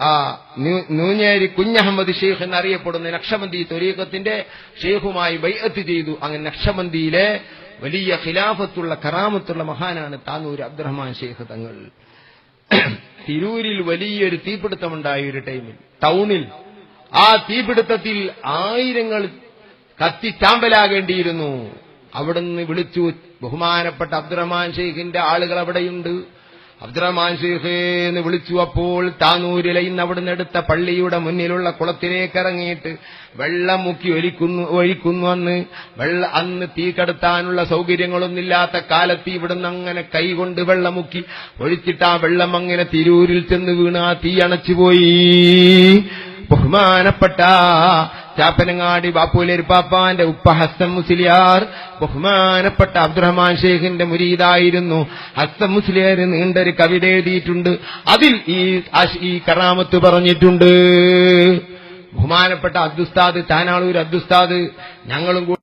ആ നൂഞ്ഞേരി കുഞ്ഞഹമ്മദ് ഷെയ്ഖ് എന്നറിയപ്പെടുന്ന നക്ഷമന്തി തൊരീഖത്തിന്റെ ഷെയ്ഖുമായി ബൈഅത്ത് ചെയ്തു. അങ്ങനെ നക്ഷമന്തിയിലെ വലിയ ഖിലാഫത്തുള്ള കറാമത്തുള്ള മഹാനാണ് താനൂർ അബ്ദുറഹ്മാൻ ഷെയ്ഖ് തങ്ങൾ. തിരൂരിൽ വലിയൊരു തീപിടുത്തമുണ്ടായ ഒരു ടൈമിൽ ടൗണിൽ. ആ തീപിടുത്തത്തിൽ ആയിരങ്ങൾ കത്തിച്ചാമ്പലാകേണ്ടിയിരുന്നു. അവിടുന്ന് വിളിച്ചു ബഹുമാനപ്പെട്ട അബ്ദുറഹ്മാൻ ഷെയ്ഖിന്റെ ആളുകൾ അവിടെയുണ്ട്. അബ്ദുറഹ്മാൻ എന്ന് വിളിച്ചു അപ്പോൾ താനൂരിലെ ഇന്ന് അവിടുന്ന് എടുത്ത പള്ളിയുടെ മുന്നിലുള്ള കുളത്തിലേക്ക് ഇറങ്ങിയിട്ട് വെള്ളം മുക്കി ഒലിക്കുന്നു ഒഴിക്കുന്നു അന്ന് വെള്ള അന്ന് തീ കടത്താനുള്ള സൗകര്യങ്ങളൊന്നില്ലാത്ത കാലത്ത് ഇവിടുന്ന് അങ്ങനെ കൈകൊണ്ട് വെള്ളം മുക്കി ഒഴിച്ചിട്ട് ആ വെള്ളം അങ്ങനെ തിരൂരിൽ ചെന്ന് വീണ് ആ തീ അണച്ചുപോയി. ബഹുമാനപ്പെട്ട ചാപ്പനങ്ങാടി ബാപ്പുലേരി പാപ്പാന്റെ ഉപ്പ ഹസ്സൻ മുസ്ലിയാർ ബഹുമാനപ്പെട്ട അബ്ദുറഹ്മാൻ ഷെയ്ഖിന്റെ മുരീദായിരുന്നു. ഹസ്സൻ മുസ്ലിയാർ നീണ്ടൊരു കവിത എഴുതിയിട്ടുണ്ട്. അതിൽ ഈ ഈ കറാമത്ത് പറഞ്ഞിട്ടുണ്ട്. ബഹുമാനപ്പെട്ട അബ്ദുസ്താദ് താനാളൂർ അബ്ദുസ്താദ് ഞങ്ങളും